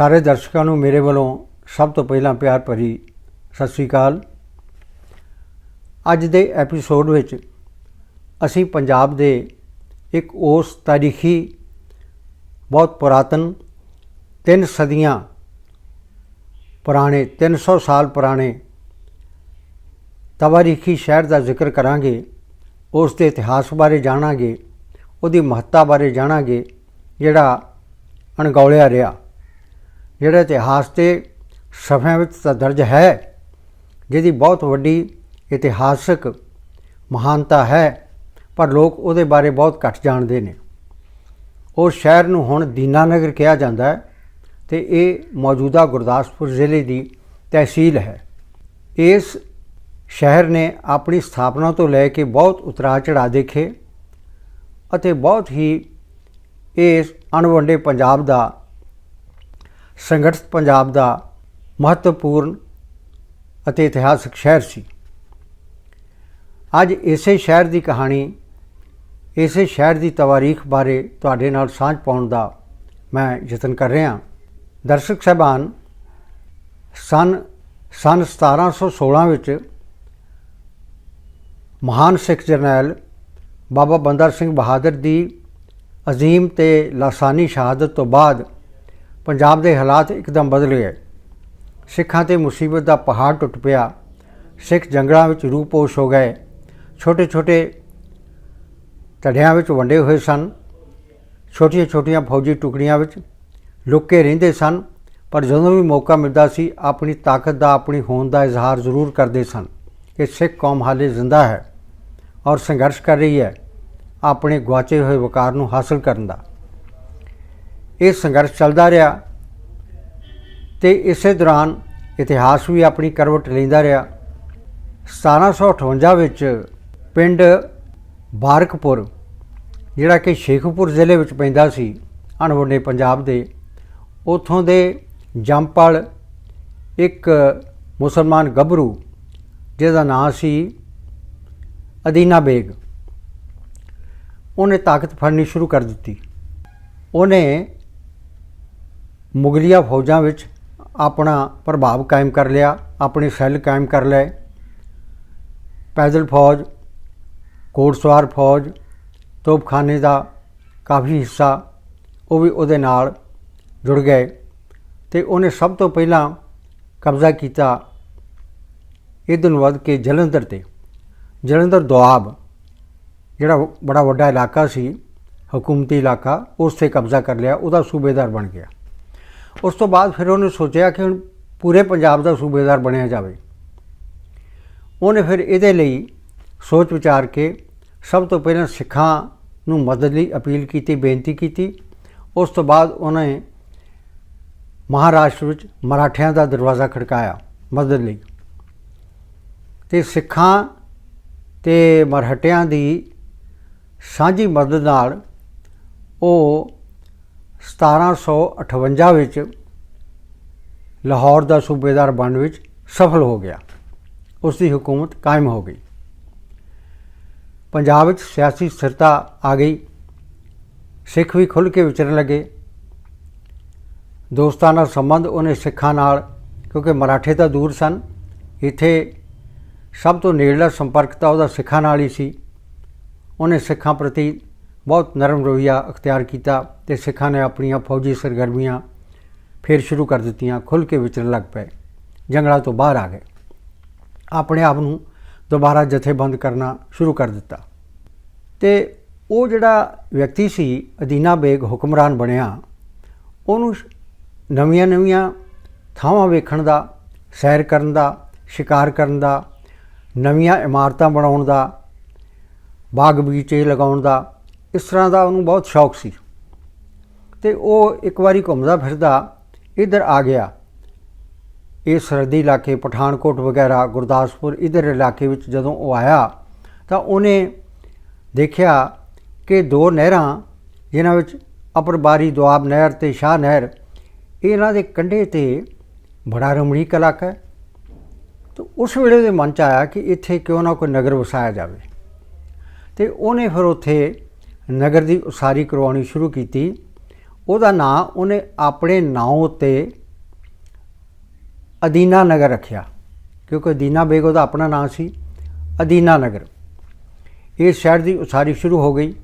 ਸਾਰੇ ਦਰਸ਼ਕਾਂ ਨੂੰ ਮੇਰੇ ਵੱਲੋਂ ਸਭ ਤੋਂ ਪਹਿਲਾਂ ਪਿਆਰ ਭਰੀ ਸਤਿ ਸ੍ਰੀ ਅਕਾਲ। ਅੱਜ ਦੇ ਐਪੀਸੋਡ ਵਿੱਚ ਅਸੀਂ ਪੰਜਾਬ ਦੇ ਇੱਕ ਉਸ ਤਾਰੀਖੀ, ਬਹੁਤ ਪੁਰਾਤਨ ਤਿੰਨ ਸਦੀਆਂ ਪੁਰਾਣੇ 300 ਸਾਲ ਪੁਰਾਣੇ ਤਵਾਰੀਖੀ ਸ਼ਹਿਰ ਦਾ ਜ਼ਿਕਰ ਕਰਾਂਗੇ, ਉਸ ਦੇ ਇਤਿਹਾਸ ਬਾਰੇ ਜਾਣਾਂਗੇ, ਉਹਦੀ ਮਹੱਤਤਾ ਬਾਰੇ ਜਾਣਾਂਗੇ, ਜਿਹੜਾ ਅਣਗੌਲਿਆ ਰਿਹਾ। ਜਿਹੜਾ ਇਤਿਹਾਸ 'ਤੇ ਸਫ਼ਿਆਂ ਵਿੱਚ ਤਾਂ ਦਰਜ ਹੈ, ਜਿਹਦੀ ਬਹੁਤ ਵੱਡੀ ਇਤਿਹਾਸਕ ਮਹਾਨਤਾ ਹੈ, ਪਰ ਲੋਕ ਉਹਦੇ ਬਾਰੇ ਬਹੁਤ ਘੱਟ ਜਾਣਦੇ ਨੇ। ਉਸ ਸ਼ਹਿਰ ਨੂੰ ਹੁਣ ਦੀਨਾਨਗਰ ਕਿਹਾ ਜਾਂਦਾ ਹੈ ਤੇ ਇਹ ਮੌਜੂਦਾ ਗੁਰਦਾਸਪੁਰ ਜ਼ਿਲ੍ਹੇ ਦੀ ਤਹਿਸੀਲ ਹੈ। ਇਸ ਸ਼ਹਿਰ ਨੇ ਆਪਣੀ ਸਥਾਪਨਾ ਤੋਂ ਲੈ ਕੇ ਬਹੁਤ ਉਤਰਾਅ ਚੜ੍ਹਾਅ ਦੇਖੇ ਅਤੇ ਬਹੁਤ ਹੀ ਇਸ ਅਣਵੰਡੇ ਪੰਜਾਬ ਦਾ ਸੰਗਠਿਤ ਪੰਜਾਬ ਦਾ ਮਹੱਤਵਪੂਰਨ ਅਤੇ ਇਤਿਹਾਸਕ ਸ਼ਹਿਰ ਸੀ। ਅੱਜ ਇਸੇ ਸ਼ਹਿਰ ਦੀ ਕਹਾਣੀ, ਇਸੇ ਸ਼ਹਿਰ ਦੀ ਤਵਾਰੀਖ ਬਾਰੇ ਤੁਹਾਡੇ ਨਾਲ ਸਾਂਝ ਪਾਉਣ ਦਾ ਮੈਂ ਯਤਨ ਕਰ ਰਿਹਾ ਦਰਸ਼ਕ ਸਹਿਬਾਨ, ਸਨ ਸਨ 1716 ਵਿੱਚ ਮਹਾਨ ਸਿੱਖ ਜਰਨੈਲ ਬਾਬਾ ਬੰਦਾ ਸਿੰਘ ਬਹਾਦਰ ਦੀ ਅਜ਼ੀਮ ਤੇ ਲਾਸਾਨੀ ਸ਼ਹਾਦਤ ਤੋਂ ਬਾਅਦ ਪੰਜਾਬ ਦੇ ਹਾਲਾਤ ਇੱਕਦਮ ਬਦਲ ਗਏ ਸਿੱਖਾਂ ਤੇ ਮੁਸੀਬਤ ਦਾ ਪਹਾੜ ਟੁੱਟ ਪਿਆ। ਸਿੱਖ ਜੰਗਲਾਂ ਵਿੱਚ ਰੂਪੋਸ਼ ਹੋ ਗਏ। ਛੋਟੇ ਛੋਟੇ ਧੜਿਆਂ ਵਿੱਚ ਵੰਡੇ ਹੋਏ ਸਨ। ਛੋਟੀਆਂ ਛੋਟੀਆਂ ਫੌਜੀ ਟੁਕੜੀਆਂ ਵਿੱਚ ਲੁੱਕੇ ਰਹਿੰਦੇ ਸਨ। ਪਰ ਜਦੋਂ ਵੀ ਮੌਕਾ ਮਿਲਦਾ ਸੀ, ਆਪਣੀ ਤਾਕਤ ਦਾ, ਆਪਣੀ ਹੋਂਦ ਦਾ ਇਜ਼ਹਾਰ ਜ਼ਰੂਰ ਕਰਦੇ ਸਨ ਕਿ ਸਿੱਖ ਕੌਮ ਹਾਲੇ ਜ਼ਿੰਦਾ ਹੈ ਔਰ ਸੰਘਰਸ਼ ਕਰ ਰਹੀ ਹੈ, ਆਪਣੇ ਗਵਾਚੇ ਹੋਏ ਵਕਾਰ ਨੂੰ ਹਾਸਲ ਕਰਨ ਦਾ। ਇਹ ਸੰਘਰਸ਼ ਚੱਲਦਾ ਰਿਹਾ ਤੇ ਇਸੇ ਦੌਰਾਨ ਇਤਿਹਾਸ ਵੀ ਆਪਣੀ ਕਰਵਟ ਲੈਂਦਾ ਰਿਹਾ। 1758 ਵਿੱਚ ਪਿੰਡ ਬਾਰਕਪੁਰ, ਜਿਹੜਾ ਕਿ ਸ਼ੇਖੂਪੁਰ ਜ਼ਿਲ੍ਹੇ ਵਿੱਚ ਪੈਂਦਾ ਸੀ ਅਣਵੰਡੇ ਪੰਜਾਬ ਦੇ, ਉਥੋਂ ਦੇ ਜੰਪਲ ਇੱਕ ਮੁਸਲਮਾਨ ਗੱਭਰੂ, ਜਿਹਦਾ ਨਾਂ ਸੀ ਅਦੀਨਾ ਬੇਗ। ਉਹਨੇ ਤਾਕਤ ਫੜਨੀ ਸ਼ੁਰੂ ਕਰ ਦਿੱਤੀ। ਉਹਨੇ ਮੁਗਲੀਆ ਫੌਜਾਂ ਵਿੱਚ ਆਪਣਾ ਪ੍ਰਭਾਵ ਕਾਇਮ ਕਰ ਲਿਆ, ਆਪਣੇ ਸੈੱਲ ਕਾਇਮ ਕਰ ਲਏ। ਪੈਦਲ ਫੌਜ ਕੋਟਸਵਾਰ ਫੌਜ, ਤੋਪਖਾਨੇ ਦਾ ਕਾਫੀ ਹਿੱਸਾ ਉਹ ਵੀ ਉਹਦੇ ਨਾਲ ਜੁੜ ਗਏ ਤੇ ਉਹਨੇ ਸਭ ਤੋਂ ਪਹਿਲਾਂ ਕਬਜ਼ਾ ਕੀਤਾ ਇਦਨ ਵੱਧ ਕੇ ਜਲੰਧਰ ਤੇ। ਜਲੰਧਰ ਦੁਆਬ, ਜਿਹੜਾ ਬੜਾ ਵੱਡਾ ਇਲਾਕਾ ਸੀ, ਹਕੂਮਤੀ ਇਲਾਕਾ, ਉਸ ਤੇ ਕਬਜ਼ਾ ਕਰ ਲਿਆ, ਉਹਦਾ ਸੂਬੇਦਾਰ ਬਣ ਗਿਆ। ਉਸ ਤੋਂ ਬਾਅਦ ਫਿਰ ਉਹਨੇ ਸੋਚਿਆ ਕਿ ਹੁਣ ਪੂਰੇ ਪੰਜਾਬ ਦਾ ਸੂਬੇਦਾਰ ਬਣਿਆ ਜਾਵੇ। ਉਹਨੇ ਫਿਰ ਇਹਦੇ ਲਈ ਸੋਚ ਵਿਚਾਰ ਕੇ ਸਭ ਤੋਂ ਪਹਿਲਾਂ ਸਿੱਖਾਂ ਨੂੰ ਮਦਦ ਲਈ ਅਪੀਲ ਕੀਤੀ, ਬੇਨਤੀ ਕੀਤੀ। ਉਸ ਤੋਂ ਬਾਅਦ ਉਹਨੇ ਮਹਾਰਾਸ਼ਟਰ ਵਿੱਚ ਮਰਾਠਿਆਂ ਦਾ ਦਰਵਾਜ਼ਾ ਖੜਕਾਇਆ ਮਦਦ ਲਈ। ਤੇ ਸਿੱਖਾਂ ਤੇ ਮਰਹਟਿਆਂ ਦੀ ਸਾਂਝੀ ਮਦਦ ਨਾਲ ਉਹ 1758 ਵਿੱਚ ਲਾਹੌਰ ਦਾ ਸੂਬੇਦਾਰ ਬਣਨ ਵਿੱਚ ਸਫਲ ਹੋ ਗਿਆ। ਉਸ ਦੀ ਹਕੂਮਤ ਕਾਇਮ ਹੋ ਗਈ। ਪੰਜਾਬ ਵਿੱਚ ਸਿਆਸੀ ਸਥਿਰਤਾ ਆ ਗਈ। ਸਿੱਖ ਵੀ ਖੁੱਲ੍ਹ ਕੇ ਵਿਚਰਨ ਲੱਗੇ। ਦੋਸਤਾਨਾ ਸੰਬੰਧ ਉਹਨੇ ਸਿੱਖਾਂ ਨਾਲ, ਕਿਉਂਕਿ ਮਰਾਠੇ ਤਾਂ ਦੂਰ ਸਨ। ਇੱਥੇ ਸਭ ਤੋਂ ਨੇੜਲਾ ਸੰਪਰਕ ਤਾਂ ਉਹਦਾ ਸਿੱਖਾਂ ਨਾਲ ਹੀ ਸੀ। ਉਹਨੇ ਸਿੱਖਾਂ ਪ੍ਰਤੀ ਬਹੁਤ ਨਰਮ ਰਵਈਆ ਅਖਤਿਆਰ ਕੀਤਾ ਤੇ ਸਿੱਖਾਂ ਨੇ ਆਪਣੀਆਂ ਫੌਜੀ ਸਰਗਰਮੀਆਂ ਫਿਰ ਸ਼ੁਰੂ ਕਰ ਦਿੱਤੀਆਂ, ਖੁੱਲ੍ਹ ਕੇ ਵਿਚਰਨ ਲੱਗ ਪਏ। ਜੰਗਲਾਂ ਤੋਂ ਬਾਹਰ ਆ ਗਏ। ਆਪਣੇ ਆਪ ਨੂੰ ਦੁਬਾਰਾ ਜਥੇਬੰਦ ਕਰਨਾ ਸ਼ੁਰੂ ਕਰ ਦਿੱਤਾ। ਤੇ ਉਹ ਜਿਹੜਾ ਵਿਅਕਤੀ ਸੀ, ਅਦੀਨਾ ਬੇਗ ਹੁਕਮਰਾਨ ਬਣਿਆ, ਉਹਨੂੰ ਨਵੀਆਂ-ਨਵੀਆਂ ਥਾਵਾਂ ਵੇਖਣ ਦਾ, ਸੈਰ ਕਰਨ ਦਾ, ਸ਼ਿਕਾਰ ਕਰਨ ਦਾ, ਨਵੀਆਂ ਇਮਾਰਤਾਂ ਬਣਾਉਣ ਦਾ, ਬਾਗ ਬਗੀਚੇ ਲਗਾਉਣ ਦਾ ਇਸ ਤਰ੍ਹਾਂ ਦਾ ਉਹਨੂੰ ਬਹੁਤ ਸ਼ੌਕ ਸੀ। ਤੇ ਉਹ ਇੱਕ ਵਾਰੀ ਘੁੰਮਦਾ ਫਿਰਦਾ ਇੱਧਰ ਆ ਗਿਆ। ਇਹ ਸਰਦੀ ਇਲਾਕੇ, ਪਠਾਨਕੋਟ ਵਗੈਰਾ, ਗੁਰਦਾਸਪੁਰ ਇਧਰ ਇਲਾਕੇ ਵਿੱਚ ਜਦੋਂ ਉਹ ਆਇਆ, ਤਾਂ ਉਹਨੇ ਦੇਖਿਆ ਕਿ ਦੋ ਨਹਿਰਾਂ ਜਿਨ੍ਹਾਂ ਵਿੱਚ ਅਪਰਬਾਰੀ ਦੁਆਬ ਨਹਿਰ ਤੇ ਸ਼ਾਹ ਨਹਿਰ, ਇਹਨਾਂ ਦੇ ਕੰਢੇ ਤੇ ਬੜਾ ਰਮਣੀਕ ਇਲਾਕਾ ਹੈ। ਤਾਂ ਉਸ ਵੇਲੇ ਦੇ ਮਨ ਚ ਆਇਆ ਕਿ ਇੱਥੇ ਕਿਉਂ ਨਾ ਕੋਈ ਨਗਰ ਵਸਾਇਆ ਜਾਵੇ। ਤੇ ਉਹਨੇ ਫਿਰ ਉੱਥੇ ਨਗਰ ਦੀ ਉਸਾਰੀ ਕਰਵਾਉਣੀ ਸ਼ੁਰੂ ਕੀਤੀ। ਉਹਦਾ ਨਾਂ ਉਹਨੇ ਆਪਣੇ ਨਾਂ ਉਤੇ ਅਦੀਨਾ ਨਗਰ ਰੱਖਿਆ। ਕਿਉਂਕਿ ਅਦੀਨਾ ਬੇਗ ਉਹਦਾ ਆਪਣਾ ਨਾਂ ਸੀ, ਅਦੀਨਾ ਨਗਰ। ਇਸ ਸ਼ਹਿਰ ਦੀ ਉਸਾਰੀ ਸ਼ੁਰੂ ਹੋ ਗਈ।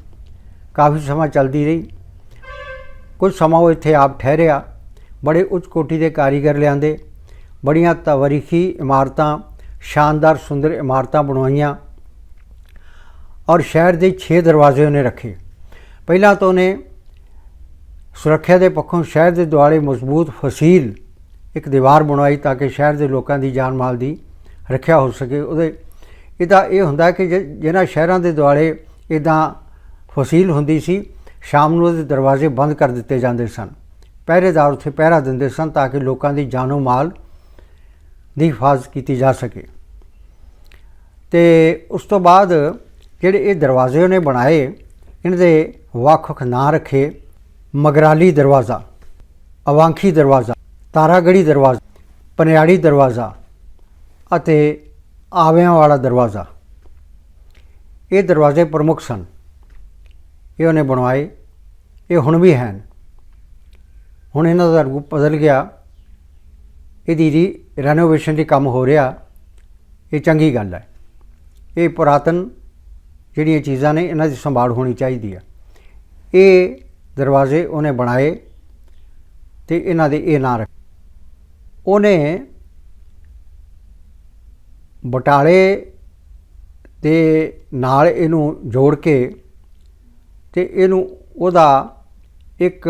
ਕਾਫੀ ਸਮਾਂ ਚੱਲਦੀ ਰਹੀ। ਕੁਝ ਸਮਾਂ ਉਹ ਇੱਥੇ ਆਪ ਠਹਿਰਿਆ। ਬੜੇ ਉੱਚ ਕੋਟੀ ਦੇ ਕਾਰੀਗਰ ਲਿਆਂਦੇ। ਬੜੀਆਂ ਤਵਰੀਖੀ ਇਮਾਰਤਾਂ, ਸ਼ਾਨਦਾਰ ਸੁੰਦਰ ਇਮਾਰਤਾਂ ਬਣਵਾਈਆਂ। ਔਰ ਸ਼ਹਿਰ ਦੇ 6 ਦਰਵਾਜ਼ੇ ਉਹਨੇ ਰੱਖੇ। ਪਹਿਲਾਂ ਤਾਂ ਉਹਨੇ ਸੁਰੱਖਿਆ ਦੇ ਪੱਖੋਂ ਸ਼ਹਿਰ ਦੇ ਦੁਆਲੇ ਮਜ਼ਬੂਤ ਫਸੀਲ ਇੱਕ ਦੀਵਾਰ ਬਣਵਾਈ ਤਾਂ ਕਿ ਸ਼ਹਿਰ ਦੇ ਲੋਕਾਂ ਦੀ ਜਾਨ ਮਾਲ ਦੀ ਰੱਖਿਆ ਹੋ ਸਕੇ। ਉਹਦੇ ਇਹਦਾ ਇਹ ਹੁੰਦਾ ਕਿ ਜਿਹਨਾਂ ਸ਼ਹਿਰਾਂ ਦੇ ਦੁਆਲੇ ਇਦਾਂ ਫਸੀਲ ਹੁੰਦੀ ਸੀ, ਸ਼ਾਮ ਨੂੰ ਉਹਦੇ ਦਰਵਾਜ਼ੇ ਬੰਦ ਕਰ ਦਿੱਤੇ ਜਾਂਦੇ ਸਨ। ਪਹਿਰੇਦਾਰ ਉੱਥੇ ਪਹਿਰਾ ਦਿੰਦੇ ਸਨ ਤਾਂ ਕਿ ਲੋਕਾਂ ਦੀ ਜਾਨੋ ਮਾਲ ਦੀ ਹਿਫਾਜ਼ਤ ਕੀਤੀ ਜਾ ਸਕੇ। ਤੇ ਉਸ ਤੋਂ ਬਾਅਦ ਜਿਹੜੇ ਇਹ ਦਰਵਾਜ਼ੇ ਉਹਨੇ ਬਣਾਏ ਇਹਨਾਂ ਦੇ ਵੱਖ-ਵੱਖ ਨਾਂ ਰੱਖੇ, ਮਗਰਾਲੀ ਦਰਵਾਜ਼ਾ, ਅਵਾਂਖੀ ਦਰਵਾਜ਼ਾ ਤਾਰਾਗੜੀ ਦਰਵਾਜ਼ਾ, ਪਨਿਆੜੀ ਦਰਵਾਜ਼ਾ ਅਤੇ ਆਵਿਆਂ ਵਾਲਾ ਦਰਵਾਜ਼ਾ। ਇਹ ਦਰਵਾਜ਼ੇ ਪ੍ਰਮੁੱਖ ਸਨ। ਇਹ ਉਹਨੇ ਬਣਵਾਏ। ਇਹ ਹੁਣ ਵੀ ਹਨ। ਹੁਣ ਇਹਨਾਂ ਦਾ ਰੂਪ ਬਦਲ ਗਿਆ। ਇਹਦੀ ਰੀ ਰੈਨੋਵੇਸ਼ਨ ਦੀ ਕੰਮ ਹੋ ਰਿਹਾ, ਇਹ ਚੰਗੀ ਗੱਲ ਹੈ। ਇਹ ਪੁਰਾਤਨ ਜਿਹੜੀਆਂ ਚੀਜ਼ਾਂ ਨੇ ਇਹਨਾਂ ਦੀ ਸੰਭਾਲ ਹੋਣੀ ਚਾਹੀਦੀ ਆ। ਇਹ ਦਰਵਾਜ਼ੇ ਉਹਨੇ ਬਣਾਏ ਤੇ ਇਹਨਾਂ ਦੇ ਇਹ ਨਾਂ ਰੱਖ। ਉਹਨੇ ਬਟਾਲੇ ਦੇ ਨਾਲ ਇਹਨੂੰ ਜੋੜ ਕੇ ਤੇ ਇਹਨੂੰ ਉਹਦਾ ਇੱਕ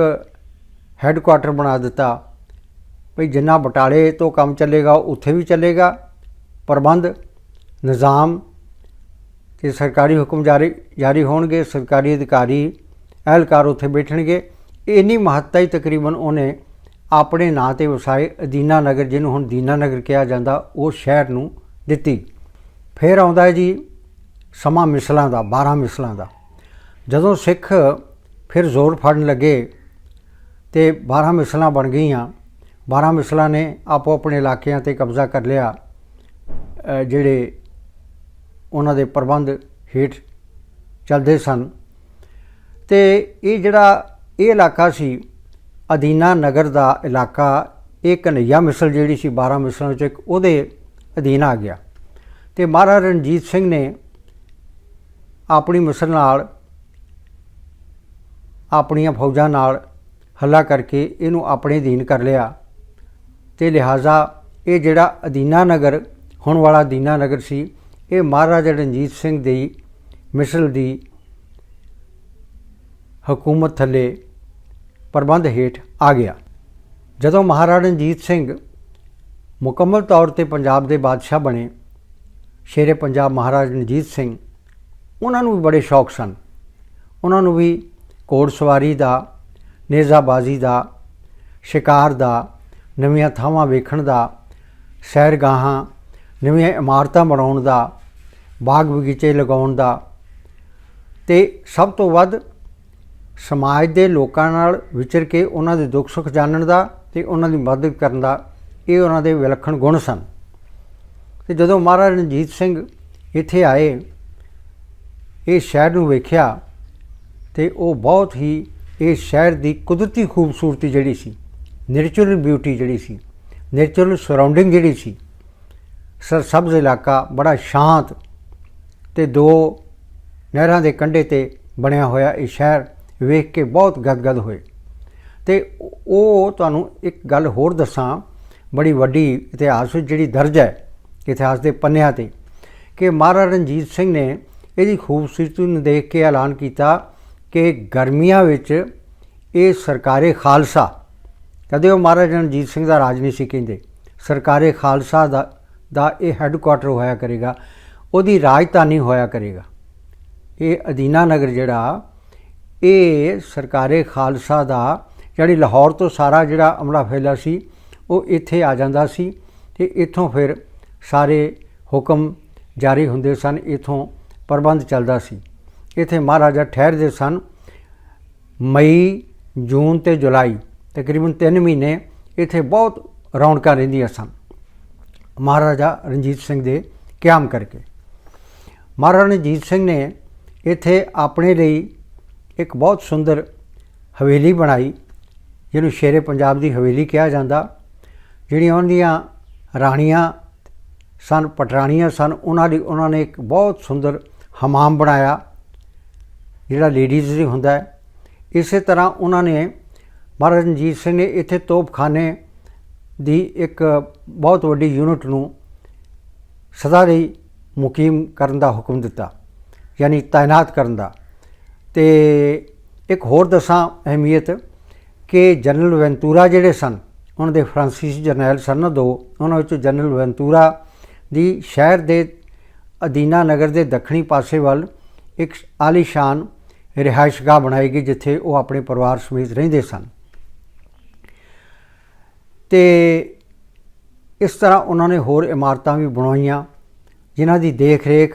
ਹੈੱਡਕੁਆਟਰ ਬਣਾ ਦਿੱਤਾ। ਭਈ ਜਿੰਨਾ ਬਟਾਲੇ ਤੋਂ ਕੰਮ ਚੱਲੇਗਾ, ਉੱਥੇ ਵੀ ਚੱਲੇਗਾ। ਪ੍ਰਬੰਧ, ਨਿਜ਼ਾਮ ਤੇ ਸਰਕਾਰੀ ਹੁਕਮ ਜਾਰੀ ਜਾਰੀ ਹੋਣਗੇ, ਸਰਕਾਰੀ ਅਧਿਕਾਰੀ, ਅਹਿਲਕਾਰ ਉੱਥੇ ਬੈਠਣਗੇ। ਇੰਨੀ ਮਹੱਤਤਾ ਹੀ ਤਕਰੀਬਨ ਉਹਨੇ ਆਪਣੇ ਨਾਂ ਤੇ ਵਸਾਏ, ਅਦੀਨਾ ਨਗਰ, ਜਿਹਨੂੰ ਹੁਣ ਦੀਨਾ ਨਗਰ ਕਿਹਾ ਜਾਂਦਾ, ਉਹ ਸ਼ਹਿਰ ਨੂੰ ਦਿੱਤੀ। ਫਿਰ ਆਉਂਦਾ ਹੈ ਜੀ ਸਮਾਂ ਮਿਸਲਾਂ ਦਾ 12 ਮਿਸਲਾਂ ਦਾ। ਜਦੋਂ ਸਿੱਖ ਫਿਰ ਜ਼ੋਰ ਫੜਨ ਲੱਗੇ ਤੇ 12 ਮਿਸਲਾਂ ਬਣ ਗਈਆਂ। 12 ਮਿਸਲਾਂ ਨੇ ਆਪੋ ਆਪਣੇ ਇਲਾਕਿਆਂ ਤੇ ਕਬਜ਼ਾ ਕਰ ਲਿਆ ਜਿਹੜੇ ਉਹਨਾਂ ਦੇ ਪ੍ਰਬੰਧ ਹੇਠ ਚੱਲਦੇ ਸਨ। ਤੇ ਇਹ ਜਿਹੜਾ ਇਹ ਇਲਾਕਾ ਸੀ, ਅਦੀਨਾ ਨਗਰ ਦਾ ਇਲਾਕਾ, ਇਹ ਕਨਈਆ ਮਿਸਲ ਜਿਹੜੀ ਸੀ 12 ਮਿਸਲਾਂ ਵਿੱਚ ਇੱਕ, ਉਹਦੇ ਅਧੀਨ ਆ ਗਿਆ। ਤੇ ਮਹਾਰਾਜਾ ਰਣਜੀਤ ਸਿੰਘ ਨੇ ਆਪਣੀ ਮਿਸਲ ਨਾਲ, ਆਪਣੀਆਂ ਫੌਜਾਂ ਨਾਲ ਹੱਲਾ ਕਰਕੇ ਇਹਨੂੰ ਆਪਣੇ ਅਧੀਨ ਕਰ ਲਿਆ। ਤੇ ਲਿਹਾਜ਼ਾ ਇਹ ਜਿਹੜਾ ਅਦੀਨਾ ਨਗਰ, ਹੁਣ ਵਾਲਾ ਅਦੀਨਾ ਨਗਰ ਸੀ ਇਹ ਮਹਾਰਾਜਾ ਰਣਜੀਤ ਸਿੰਘ ਦੀ ਮਿਸਲ ਦੀ ਹਕੂਮਤ ਥੱਲੇ ਪ੍ਰਬੰਧ ਹੇਠ ਆ ਗਿਆ। ਜਦੋਂ ਮਹਾਰਾਜਾ ਰਣਜੀਤ ਸਿੰਘ ਮੁਕੰਮਲ ਤੌਰ ਤੇ ਪੰਜਾਬ ਦੇ ਬਾਦਸ਼ਾਹ ਬਣੇ, ਸ਼ੇਰੇ ਪੰਜਾਬ ਮਹਾਰਾਜਾ ਰਣਜੀਤ ਸਿੰਘ, ਉਹਨਾਂ ਨੂੰ ਵੀ ਬੜੇ ਸ਼ੌਕ ਸਨ। ਉਹਨਾਂ ਨੂੰ ਵੀ ਘੋੜਸਵਾਰੀ ਦਾ, ਨੇਜ਼ਾਬਾਜ਼ੀ ਦਾ, ਸ਼ਿਕਾਰ ਦਾ, ਨਵੀਆਂ ਥਾਵਾਂ ਵੇਖਣ ਦਾ, ਸੈਰਗਾਹਾਂ, ਨਵੀਆਂ ਇਮਾਰਤਾਂ ਬਣਾਉਣ ਦਾ ਬਾਗ ਬਗੀਚੇ ਲਗਾਉਣ ਦਾ। ਤੇ ਸਭ ਤੋਂ ਵੱਧ ਸਮਾਜ ਦੇ ਲੋਕਾਂ ਨਾਲ ਵਿਚਰ ਕੇ ਉਹਨਾਂ ਦੇ ਦੁੱਖ ਸੁੱਖ ਜਾਣਨ ਦਾ ਤੇ ਉਹਨਾਂ ਦੀ ਮਦਦ ਕਰਨ ਦਾ ਇਹ ਉਹਨਾਂ ਦੇ ਵਿਲੱਖਣ ਗੁਣ ਸਨ। ਤੇ ਜਦੋਂ ਮਹਾਰਾਜਾ ਰਣਜੀਤ ਸਿੰਘ ਇੱਥੇ ਆਏ ਇਹ ਸ਼ਹਿਰ ਨੂੰ ਵੇਖਿਆ ਤੇ ਉਹ ਬਹੁਤ ਹੀ ਇਹ ਸ਼ਹਿਰ ਦੀ ਕੁਦਰਤੀ ਖੂਬਸੂਰਤੀ ਜਿਹੜੀ ਸੀ, ਨੇਚਰਲ ਬਿਊਟੀ ਜਿਹੜੀ ਸੀ, ਨੇਚਰਲ ਸਰਾਊਂਡਿੰਗ ਜਿਹੜੀ ਸੀ, ਸਰਸਬਜ਼ ਇਲਾਕਾ ਬੜਾ ਸ਼ਾਂਤ ਤੇ ਦੋ ਨਹਿਰਾਂ ਦੇ ਕੰਢੇ ਤੇ ਬਣਿਆ ਹੋਇਆ ਇਹ ਸ਼ਹਿਰ ਵੇਖ ਕੇ ਬਹੁਤ ਗਦਗਦ ਹੋਏ। ਤੇ ਉਹ ਤੁਹਾਨੂੰ ਇੱਕ ਗੱਲ ਹੋਰ ਦੱਸਾਂ, ਬੜੀ ਵੱਡੀ ਇਤਿਹਾਸ ਵਿੱਚ ਜਿਹੜੀ ਦਰਜ ਹੈ, ਇਤਿਹਾਸ ਦੇ ਪੰਨਿਆਂ ਤੇ, ਕਿ ਮਹਾਰਾਜਾ ਰਣਜੀਤ ਸਿੰਘ ਨੇ ਇਹਦੀ ਖੂਬਸੂਰਤੀ ਨੂੰ ਦੇਖ ਕੇ ਐਲਾਨ ਕੀਤਾ ਕਿ ਗਰਮੀਆਂ ਵਿੱਚ ਇਹ ਸਰਕਾਰੇ ਖਾਲਸਾ, ਕਦੇ ਉਹ ਮਹਾਰਾਜਾ ਰਣਜੀਤ ਸਿੰਘ ਦਾ ਰਾਜ ਨਹੀਂ ਸੀ ਕਹਿੰਦੇ, ਸਰਕਾਰੇ ਖਾਲਸਾ ਦਾ ਦਾ ਇਹ ਹੈੱਡਕੁਆਟਰ ਹੋਇਆ ਕਰੇਗਾ। ਉਹਦੀ ਰਾਜਧਾਨੀ ਹੋਇਆ ਕਰੇਗਾ। ਇਹ ਅਦੀਨਾ ਨਗਰ ਜਿਹੜਾ, ਇਹ ਸਰਕਾਰੇ ਖਾਲਸਾ ਦਾ ਜਿਹੜੀ ਲਾਹੌਰ ਤੋਂ ਸਾਰਾ ਜਿਹੜਾ ਅਮਲਾ ਫੈਲਾ ਸੀ, ਉਹ ਇੱਥੇ ਆ ਜਾਂਦਾ ਸੀ ਤੇ ਇੱਥੋਂ ਫਿਰ ਸਾਰੇ ਹੁਕਮ ਜਾਰੀ ਹੁੰਦੇ ਸਨ, ਇੱਥੋਂ ਪ੍ਰਬੰਧ ਚੱਲਦਾ ਸੀ। ਇੱਥੇ ਮਹਾਰਾਜਾ ਠਹਿਰਦੇ ਸਨ, ਮਈ, ਜੂਨ ਤੇ ਜੁਲਾਈ, ਤਕਰੀਬਨ 3 ਮਹੀਨੇ ਇੱਥੇ ਬਹੁਤ ਰੌਣਕਾਂ ਰਹਿੰਦੀਆਂ ਸਨ। ਮਹਾਰਾਜਾ ਰਣਜੀਤ ਸਿੰਘ ਦੇ ਕਿਆਮ ਕਰਕੇ। ਮਹਾਰਾਜਾ ਰਣਜੀਤ ਸਿੰਘ ਨੇ ਇੱਥੇ ਆਪਣੇ ਲਈ ਇੱਕ ਬਹੁਤ ਸੁੰਦਰ ਹਵੇਲੀ ਬਣਾਈ, ਜਿਹਨੂੰ ਸ਼ੇਰੇ ਪੰਜਾਬ ਦੀ ਹਵੇਲੀ ਕਿਹਾ ਜਾਂਦਾ। ਜਿਹੜੀਆਂ ਉਹਨਾਂ ਦੀਆਂ ਰਾਣੀਆਂ ਸਨ, ਪਟਰਾਣੀਆਂ ਸਨ, ਉਹਨਾਂ ਲਈ ਉਹਨਾਂ ਨੇ ਇੱਕ ਬਹੁਤ ਸੁੰਦਰ ਹਮਾਮ ਬਣਾਇਆ, ਜਿਹੜਾ ਲੇਡੀਜ਼ ਦੀ ਹੁੰਦਾ ਹੈ। ਇਸੇ ਤਰ੍ਹਾਂ ਉਹਨਾਂ ਨੇ, ਮਹਾਰਾਜਾ ਰਣਜੀਤ ਸਿੰਘ ਨੇ ਇੱਥੇ ਤੋਪਖਾਨੇ ਦੀ ਇੱਕ ਬਹੁਤ ਵੱਡੀ ਯੂਨਿਟ ਨੂੰ ਸਦਾ ਲਈ ਮੁਕੀਮ ਕਰਨ ਦਾ ਹੁਕਮ ਦਿੱਤਾ, ਯਾਨੀ ਤਾਇਨਾਤ ਕਰਨ ਦਾ। ਤੇ ਇੱਕ ਹੋਰ ਦੱਸਾਂ ਅਹਿਮੀਅਤ ਕਿ ਜਨਰਲ ਵੈਂਤੂਰਾ ਜਿਹੜੇ ਸਨ, ਉਹਨਾਂ ਦੇ ਫਰਾਂਸੀਸੀ ਜਰਨੈਲ ਸਨ ਦੋ, ਉਹਨਾਂ ਵਿੱਚੋਂ ਜਨਰਲ ਵੈਂਤੂਰਾ ਦੀ ਸ਼ਹਿਰ ਦੇ ਅਦੀਨਾ ਨਗਰ ਦੇ ਦੱਖਣੀ ਪਾਸੇ ਵੱਲ ਇੱਕ ਆਲੀਸ਼ਾਨ ਰਿਹਾਇਸ਼ਗਾਹ ਬਣਾਈ ਗਈ, ਜਿੱਥੇ ਉਹ ਆਪਣੇ ਪਰਿਵਾਰ ਸਮੇਤ ਰਹਿੰਦੇ ਸਨ। ਤੇ ਇਸ ਤਰ੍ਹਾਂ ਉਹਨਾਂ ਨੇ ਹੋਰ ਇਮਾਰਤਾਂ ਵੀ ਬਣਾਈਆਂ ਜਿਨ੍ਹਾਂ ਦੀ ਦੇਖ-ਰੇਖ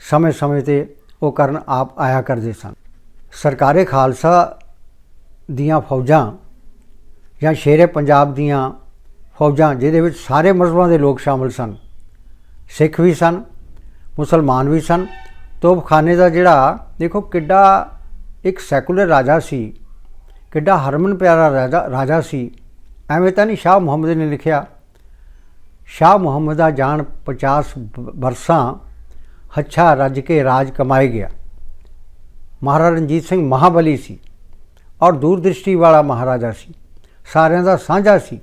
ਸਮੇਂ-ਸਮੇਂ ਤੇ ਉਹ ਕਰਨ ਆਪ ਆਇਆ ਕਰਦੇ ਸਨ। ਸਰਕਾਰੇ ਖਾਲਸਾ ਦੀਆਂ ਫੌਜਾਂ ਜਾਂ ਸ਼ੇਰੇ ਪੰਜਾਬ ਦੀਆਂ ਫੌਜਾਂ ਜਿਹਦੇ ਵਿੱਚ ਸਾਰੇ ਮਜ਼ਹਬਾਂ ਦੇ ਲੋਕ ਸ਼ਾਮਲ ਸਨ। ਸਿੱਖ ਵੀ ਸਨ, ਮੁਸਲਮਾਨ ਵੀ ਸਨ। ਤੋਪਖਾਨੇ ਦਾ ਜਿਹੜਾ, ਦੇਖੋ ਕਿੱਡਾ ਇੱਕ ਸੈਕੂਲਰ ਰਾਜਾ ਸੀ, ਕਿੱਡਾ ਹਰਮਨ ਪਿਆਰਾ ਰਾਜਾ ਰਾਜਾ ਸੀ। ਐਵੇਂ ਤਾਂ ਨਹੀਂ ਸ਼ਾਹ ਮੁਹੰਮਦ ਨੇ ਲਿਖਿਆ ਸ਼ਾਹ ਮੁਹੰਮਦ ਦਾ ਜਾਨ 50 ਬਰਸਾਂ ਹੱਛਾ ਰੱਜ ਕੇ ਰਾਜ ਕਮਾਏ ਗਿਆ। ਮਹਾਰਾਜਾ ਰਣਜੀਤ ਸਿੰਘ ਮਹਾਬਲੀ ਸੀ ਔਰ ਦੂਰਦ੍ਰਿਸ਼ਟੀ ਵਾਲਾ ਮਹਾਰਾਜਾ ਸੀ। ਸਾਰਿਆਂ ਦਾ ਸਾਂਝਾ ਸੀ।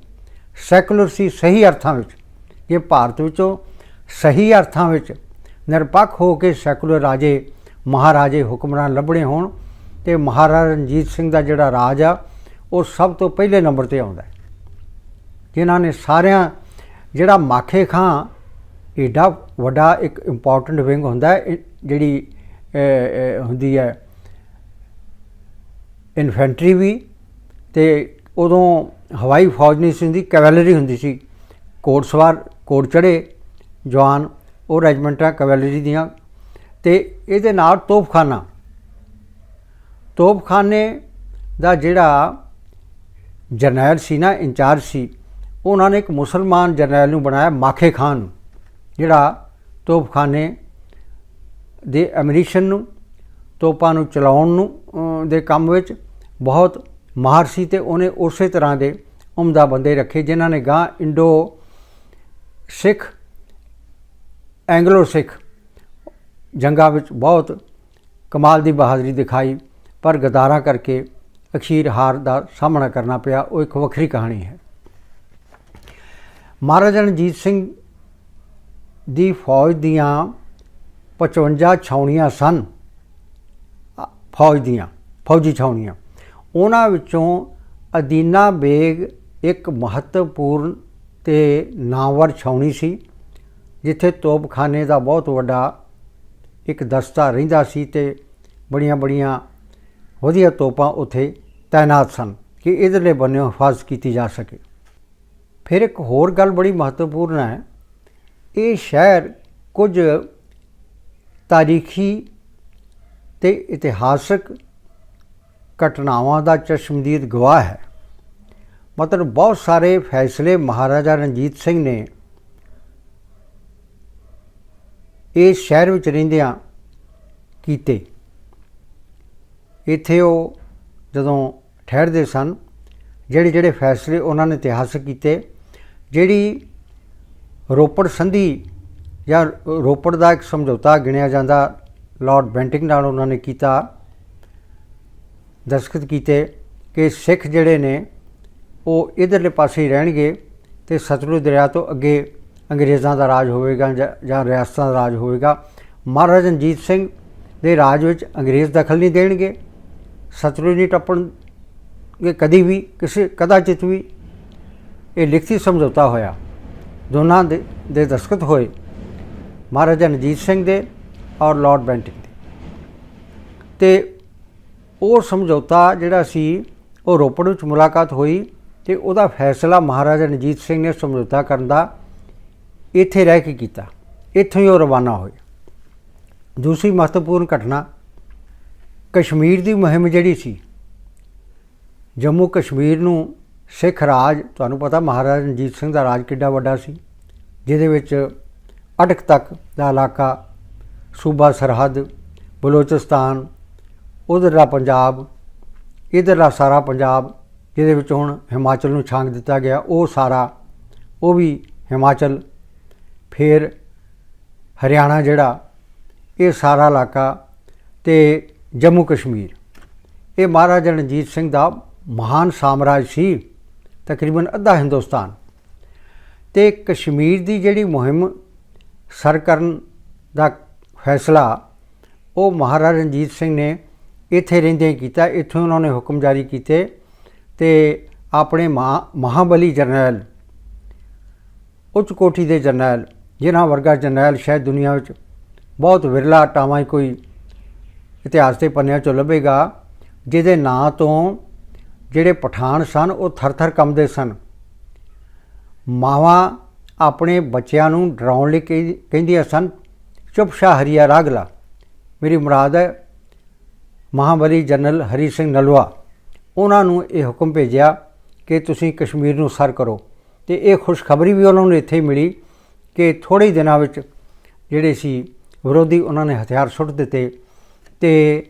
ਸੈਕੂਲਰ ਸੀ ਸਹੀ ਅਰਥਾਂ ਵਿੱਚ ਇਹ ਭਾਰਤ ਵਿੱਚੋਂ ਸਹੀ ਅਰਥਾਂ ਵਿੱਚ ਨਿਰਪੱਖ ਹੋ ਕੇ ਸੈਕੂਲਰ ਰਾਜੇ, ਮਹਾਰਾਜੇ ਹੁਕਮਰਾਨ ਲੱਭਣੇ ਹੋਣ ਤੇ ਮਹਾਰਾਜਾ ਰਣਜੀਤ ਸਿੰਘ ਦਾ ਜਿਹੜਾ ਰਾਜ ਆ, ਉਹ ਸਭ ਤੋਂ ਪਹਿਲੇ ਨੰਬਰ ਤੇ ਆਉਂਦਾ ਜਿਨ੍ਹਾਂ ਨੇ ਸਾਰਿਆਂ ਜਿਹੜਾ ਮਾਖੇ ਖਾਂ ਏਡਾ ਵੱਡਾ ਇੱਕ ਇੰਪੋਰਟੈਂਟ ਵਿੰਗ ਹੁੰਦਾ ਹੈ ਜਿਹੜੀ ਹੁੰਦੀ ਹੈ ਇਨਫੈਂਟਰੀ ਵੀ ਤੇ ਉਦੋਂ ਹਵਾਈ ਫੌਜ ਨਹੀਂ ਸੀ ਹੁੰਦੀ ਕੈਵਲਰੀ ਹੁੰਦੀ ਸੀ। ਕੋਟਸਵਾਰ ਕੋਟ ਚੜੇ ਜਵਾਨ, ਉਹ ਰੈਜੀਮੈਂਟਾਂ ਕੈਵਲਰੀ ਦੀਆਂ ਤੇ ਇਹਦੇ ਨਾਲ ਤੋਪਖਾਨਾ। ਤੋਪਖਾਨੇ ਦਾ ਜਿਹੜਾ ਜਰਨੈਲ ਸੀ ਨਾ, ਇੰਚਾਰਜ ਸੀ ਉਹਨਾਂ ਨੇ ਇੱਕ ਮੁਸਲਮਾਨ ਜਰਨੈਲ ਨੂੰ ਬਣਾਇਆ ਮਾਖੇ ਖਾਨ ਨੂੰ, ਜਿਹੜਾ ਤੋਪਖਾਨੇ ਦੇ ਐਮਨੀਸ਼ਨ ਨੂੰ ਤੋਪਾਂ ਨੂੰ ਚਲਾਉਣ ਨੂੰ ਦੇ ਕੰਮ ਵਿੱਚ ਬਹੁਤ ਮਾਹਰ ਸੀ ਤੇ ਉਹਨੇ ਉਸੇ ਤਰ੍ਹਾਂ ਦੇ ਉਮਦਾ ਬੰਦੇ ਰੱਖੇ ਜਿਨ੍ਹਾਂ ਨੇ ਗਾਂ ਇੰਡੋ ਸਿੱਖ ਐਂਗਲੋ ਸਿੱਖ ਜੰਗਾਂ ਵਿੱਚ ਬਹੁਤ ਕਮਾਲ ਦੀ ਬਹਾਦਰੀ ਦਿਖਾਈ ਪਰ ਗਦਾਰਾਂ ਕਰਕੇ ਅਖੀਰ ਹਾਰ ਦਾ ਸਾਹਮਣਾ ਕਰਨਾ ਪਿਆ। ਉਹ ਇੱਕ ਵੱਖਰੀ ਕਹਾਣੀ ਹੈ। ਮਹਾਰਾਜਾ ਰਣਜੀਤ ਸਿੰਘ ਦੀ ਫੌਜ ਦੀਆਂ 55 ਛਾਉਣੀਆਂ ਸਨ। ਫੌਜ ਦੀਆਂ, ਫੌਜੀ ਛਾਉਣੀਆਂ। ਉਹਨਾਂ ਵਿੱਚੋਂ ਅਦੀਨਾ ਬੇਗ ਇੱਕ ਮਹੱਤਵਪੂਰਨ ਤੇ ਨਾਮਵਰ ਛਾਉਣੀ ਸੀ, ਜਿੱਥੇ ਤੋਪਖਾਨੇ ਦਾ ਬਹੁਤ ਵੱਡਾ ਇੱਕ ਦਸਤਾ ਰਹਿੰਦਾ ਸੀ ਤੇ ਬੜੀਆਂ ਬੜੀਆਂ ਵਧੀਆ ਤੋਪਾਂ ਉੱਥੇ ਤਾਇਨਾਤ ਸਨ ਕਿ ਇਧਰਲੇ ਬੰਨਿਓ ਹਿਫਾਜ਼ਤ ਕੀਤੀ ਜਾ ਸਕੇ। ਫਿਰ ਇੱਕ ਹੋਰ ਗੱਲ ਬੜੀ ਮਹੱਤਵਪੂਰਨ ਹੈ। ਇਹ ਸ਼ਹਿਰ ਕੁਝ ਤਾਰੀਖੀ ਤੇ ਇਤਿਹਾਸਕ ਘਟਨਾਵਾਂ ਦਾ ਚਸ਼ਮਦੀਦ ਗਵਾਹ ਹੈ। ਮਤਲਬ ਬਹੁਤ ਸਾਰੇ ਫੈਸਲੇ ਮਹਾਰਾਜਾ ਰਣਜੀਤ ਸਿੰਘ ਨੇ ਇਸ ਸ਼ਹਿਰ ਵਿੱਚ ਰਹਿੰਦਿਆਂ ਕੀਤੇ। ਇੱਥੇ ਉਹ ਜਦੋਂ ਠਹਿਰਦੇ ਸਨ ਜਿਹੜੇ ਜਿਹੜੇ ਫੈਸਲੇ ਉਹਨਾਂ ਨੇ ਇਤਿਹਾਸਕ ਕੀਤੇ ਜਿਹੜੀ ਰੋਪੜ ਸੰਧੀ ਜਾਂ ਰੋਪੜ ਦਾ ਇੱਕ ਸਮਝੌਤਾ ਗਿਣਿਆ ਜਾਂਦਾ ਲਾਰਡ ਬੈਂਟਿੰਗ ਨਾਲ ਉਹਨਾਂ ਨੇ ਕੀਤਾ ਦਸਖਤ ਕੀਤੇ ਕਿ ਸਿੱਖ ਜਿਹੜੇ ਨੇ, ਉਹ ਇਧਰਲੇ ਪਾਸੇ ਹੀ ਰਹਿਣਗੇ ਤੇ ਸਤਲੁਜ ਦਰਿਆ ਤੋਂ ਅੱਗੇ ਅੰਗਰੇਜ਼ਾਂ ਦਾ ਰਾਜ ਹੋਵੇਗਾ ਜਾਂ- ਰਿਆਸਤਾਂ ਦਾ ਰਾਜ ਹੋਵੇਗਾ। ਮਹਾਰਾਜਾ ਰਣਜੀਤ ਸਿੰਘ ਦੇ ਰਾਜ ਵਿੱਚ ਅੰਗਰੇਜ਼ ਦਖਲ ਨਹੀਂ ਦੇਣਗੇ। ਸਤਲੁਜ ਨਹੀਂ ਟੱਪਣ ਕਦੀ ਵੀ, ਕਿਸੇ ਕਦਾਚਿਤ ਵੀ। ਇਹ ਲਿਖਤੀ ਸਮਝੌਤਾ ਹੋਇਆ। ਦੋਨਾਂ ਦੇ ਦੇ ਦਸਤਖਤ ਹੋਏ। ਮਹਾਰਾਜਾ ਰਣਜੀਤ ਸਿੰਘ ਦੇ ਔਰ ਲਾਰਡ ਬੈਂਟਿੰਗ ਦੇ। ਤੇ ਉਹ ਸਮਝੌਤਾ ਜਿਹੜਾ ਸੀ, ਉਹ ਰੋਪੜ ਵਿੱਚ ਮੁਲਾਕਾਤ ਹੋਈ ਤੇ ਉਹਦਾ ਫੈਸਲਾ ਮਹਾਰਾਜਾ ਰਣਜੀਤ ਸਿੰਘ ਨੇ ਸਮਝੌਤਾ ਕਰਨ ਦਾ ਇੱਥੇ ਰਹਿ ਕੇ ਕੀਤਾ। ਇੱਥੋਂ ਹੀ ਉਹ ਰਵਾਨਾ ਹੋਏ। ਦੂਸਰੀ ਮਹੱਤਵਪੂਰਨ ਘਟਨਾ, ਕਸ਼ਮੀਰ ਦੀ ਮੁਹਿੰਮ ਜਿਹੜੀ ਸੀ, ਜੰਮੂ ਕਸ਼ਮੀਰ ਨੂੰ ਸਿੱਖ ਰਾਜ, ਤੁਹਾਨੂੰ ਪਤਾ ਮਹਾਰਾਜਾ ਰਣਜੀਤ ਸਿੰਘ ਦਾ ਰਾਜ ਕਿੱਡਾ ਵੱਡਾ ਸੀ, ਜਿਹਦੇ ਵਿੱਚ ਅਟਕ ਤੱਕ ਦਾ ਇਲਾਕਾ ਸੂਬਾ ਸਰਹੱਦ, ਬਲੋਚਿਸਤਾਨ, ਉਧਰਲਾ ਪੰਜਾਬ, ਇਧਰਲਾ ਸਾਰਾ ਪੰਜਾਬ, ਜਿਹਦੇ ਵਿੱਚ ਹੁਣ ਹਿਮਾਚਲ ਨੂੰ ਛਾਂਗ ਦਿੱਤਾ ਗਿਆ, ਉਹ ਸਾਰਾ, ਉਹ ਵੀ ਹਿਮਾਚਲ, ਫਿਰ ਹਰਿਆਣਾ ਜਿਹੜਾ, ਇਹ ਸਾਰਾ ਇਲਾਕਾ ਤੇ ਜੰਮੂ ਕਸ਼ਮੀਰ। ਇਹ ਮਹਾਰਾਜਾ ਰਣਜੀਤ ਸਿੰਘ ਦਾ ਮਹਾਨ ਸਾਮਰਾਜ ਸੀ। ਤਕਰੀਬਨ ਅੱਧਾ ਹਿੰਦੁਸਤਾਨ। ਤੇ ਕਸ਼ਮੀਰ ਦੀ ਜਿਹੜੀ ਮੁਹਿੰਮ ਸਰ ਕਰਨ ਦਾ ਫੈਸਲਾ, ਉਹ ਮਹਾਰਾਜਾ ਰਣਜੀਤ ਸਿੰਘ ਨੇ ਇੱਥੇ ਰਹਿੰਦੇ ਹੀ ਕੀਤਾ। ਇੱਥੋਂ ਉਹਨਾਂ ਨੇ ਹੁਕਮ ਜਾਰੀ ਕੀਤੇ ਤੇ ਆਪਣੇ ਮਹਾ- ਮਹਾਬਲੀ ਜਰਨੈਲ, ਉੱਚ ਕੋਟੀ ਦੇ ਜਰਨੈਲ, ਜਿਨ੍ਹਾਂ ਵਰਗਾ ਜਰਨੈਲ ਸ਼ਾਇਦ ਦੁਨੀਆ ਵਿੱਚ ਬਹੁਤ ਵਿਰਲਾ ਟਾਵਾਂ ਹੀ ਕੋਈ ਇਤਿਹਾਸ ਦੇ ਪੰਨਿਆਂ 'ਚੋਂ ਲੱਭੇਗਾ, ਜਿਹਦੇ ਨਾਂ ਤੋਂ ਜਿਹੜੇ ਪਠਾਨ ਸਨ, ਉਹ ਥਰ-ਥਰ ਕੰਬਦੇ ਸਨ। ਮਾਵਾਂ ਆਪਣੇ ਬੱਚਿਆਂ ਨੂੰ ਡਰਾਉਣ ਲਈ ਕਹਿ- ਕਹਿੰਦੀਆਂ ਸਨ, ਚੁੱਪ ਸ਼ਾਹ ਹਰੀਆ ਰਾਗਲਾ ਮੇਰੀ ਮੁਰਾਦ ਹੈ ਮਹਾਬਲੀ ਜਨਰਲ ਹਰੀ ਸਿੰਘ ਨਲਵਾ ਉਹਨਾਂ ਨੂੰ ਇਹ ਹੁਕਮ ਭੇਜਿਆ ਕਿ ਤੁਸੀਂ ਕਸ਼ਮੀਰ ਨੂੰ ਸਰ ਕਰੋ। ਤੇ ਇਹ ਖੁਸ਼ਖਬਰੀ ਵੀ ਉਹਨਾਂ ਨੂੰ ਇੱਥੇ ਮਿਲੀ ਕਿ ਥੋੜੇ ਦਿਨਾਂ ਵਿੱਚ ਜਿਹੜੇ ਸੀ ਵਿਰੋਧੀ ਉਹਨਾਂ ਨੇ ਹਥਿਆਰ ਸੁੱਟ ਦਿੱਤੇ ਤੇ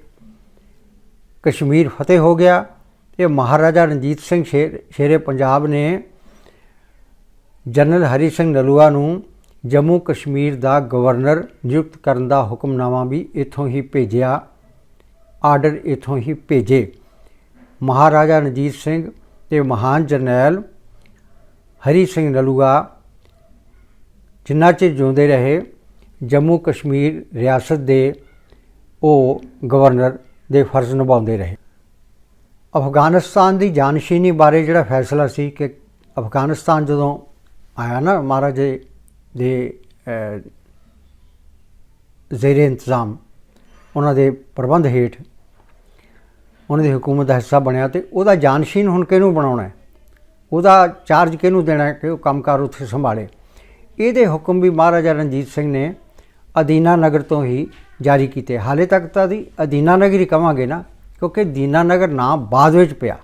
ਕਸ਼ਮੀਰ ਫਤਿਹ ਹੋ ਗਿਆ। ਤੇ ਮਹਾਰਾਜਾ ਰਣਜੀਤ ਸਿੰਘ ਸ਼ੇਰ, ਸ਼ੇਰੇ ਪੰਜਾਬ ਨੇ ਜਨਰਲ ਹਰੀ ਸਿੰਘ ਨਲੂਆ ਨੂੰ ਜੰਮੂ ਕਸ਼ਮੀਰ ਦਾ ਗਵਰਨਰ ਨਿਯੁਕਤ ਕਰਨ ਦਾ ਹੁਕਮਨਾਮਾ ਵੀ ਇੱਥੋਂ ਹੀ ਭੇਜਿਆ, ਆਰਡਰ ਇੱਥੋਂ ਹੀ ਭੇਜੇ। ਮਹਾਰਾਜਾ ਰਣਜੀਤ ਸਿੰਘ ਤੇ ਮਹਾਨ ਜਰਨੈਲ ਹਰੀ ਸਿੰਘ ਨਲੂਆ ਜਿੰਨਾ ਚਿਰ ਜਿਉਂਦੇ ਰਹੇ, ਜੰਮੂ ਕਸ਼ਮੀਰ ਰਿਆਸਤ ਦੇ ਉਹ ਗਵਰਨਰ ਦੇ ਫਰਜ਼ ਨਿਭਾਉਂਦੇ ਰਹੇ। ਅਫਗਾਨਿਸਤਾਨ ਦੀ ਜਾਨਸ਼ੀਨੀ ਬਾਰੇ ਜਿਹੜਾ ਫੈਸਲਾ ਸੀ ਕਿ ਅਫਗਾਨਿਸਤਾਨ ਜਦੋਂ ਆਇਆ ਨਾ ਮਹਾਰਾਜੇ ਦੇ ਜ਼ੇਰੇ ਇੰਤਜ਼ਾਮ, ਉਹਨਾਂ ਦੇ ਪ੍ਰਬੰਧ ਹੇਠ, ਉਹਨਾਂ ਦੀ ਹਕੂਮਤ ਦਾ ਹਿੱਸਾ ਬਣਿਆ ਤੇ ਉਹਦਾ ਜਾਨਸ਼ੀਨ ਹੁਣ ਕਿਹਨੂੰ ਬਣਾਉਣਾ ਹੈ? ਉਹਦਾ ਚਾਰਜ ਕਿਹਨੂੰ ਦੇਣਾ ਹੈ ਕਿ ਉਹ ਕੰਮਕਾਰ ਉੱਥੇ ਸੰਭਾਲੇ? ਇਹਦੇ ਹੁਕਮ ਵੀ ਮਹਾਰਾਜਾ ਰਣਜੀਤ ਸਿੰਘ ਨੇ ਅਦੀਨਾ ਨਗਰ ਤੋਂ ਹੀ ਜਾਰੀ ਕੀਤੇ। ਹਾਲੇ ਤੱਕ ਤਾਂ ਦੀ ਅਦੀਨਾ ਨਗਰ ਹੀ ਕਵਾਂਗੇ ਨਾ ਕਿਉਂਕਿ ਦੀਨਾ ਨਗਰ ਨਾਂ ਬਾਅਦ ਵਿੱਚ ਪਿਆ।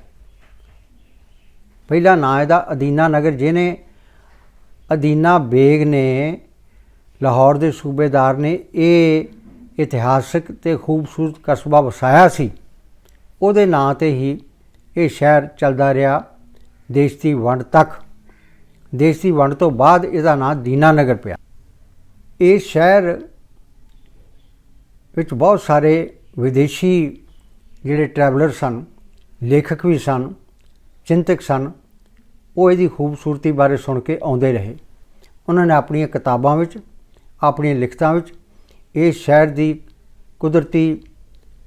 ਪਹਿਲਾ ਨਾਂ ਇਹਦਾ ਅਦੀਨਾ ਨਗਰ, ਜਿਹਨੇ ਅਦੀਨਾ ਬੇਗ ਨੇ, ਲਾਹੌਰ ਦੇ ਸੂਬੇਦਾਰ ਨੇ ਇਹ ਇਤਿਹਾਸਕ ਤੇ ਖੂਬਸੂਰਤ ਕਸਬਾ ਵਸਾਇਆ ਸੀ। ਉਹਦੇ ਨਾਂ ਤੇ ਹੀ ਇਹ ਸ਼ਹਿਰ ਚੱਲਦਾ ਰਿਹਾ ਦੇਸ਼ ਦੀ ਵੰਡ ਤੱਕ। ਦੇਸ਼ ਦੀ ਵੰਡ ਤੋਂ ਬਾਅਦ ਇਹਦਾ ਨਾਂ ਦੀਨਾ ਨਗਰ ਪਿਆ। ਇਹ ਸ਼ਹਿਰ ਵਿੱਚ ਬਹੁਤ ਸਾਰੇ ਵਿਦੇਸ਼ੀ ਜਿਹੜੇ ਟਰੈਵਲਰ ਸਨ, ਲੇਖਕ ਵੀ ਸਨ, ਚਿੰਤਕ ਸਨ, ਉਹ ਇਹਦੀ ਖੂਬਸੂਰਤੀ ਬਾਰੇ ਸੁਣ ਕੇ ਆਉਂਦੇ ਰਹੇ। ਉਹਨਾਂ ਨੇ ਆਪਣੀਆਂ ਕਿਤਾਬਾਂ ਵਿੱਚ, ਆਪਣੀਆਂ ਲਿਖਤਾਂ ਵਿੱਚ ਇਹ ਸ਼ਹਿਰ ਦੀ ਕੁਦਰਤੀ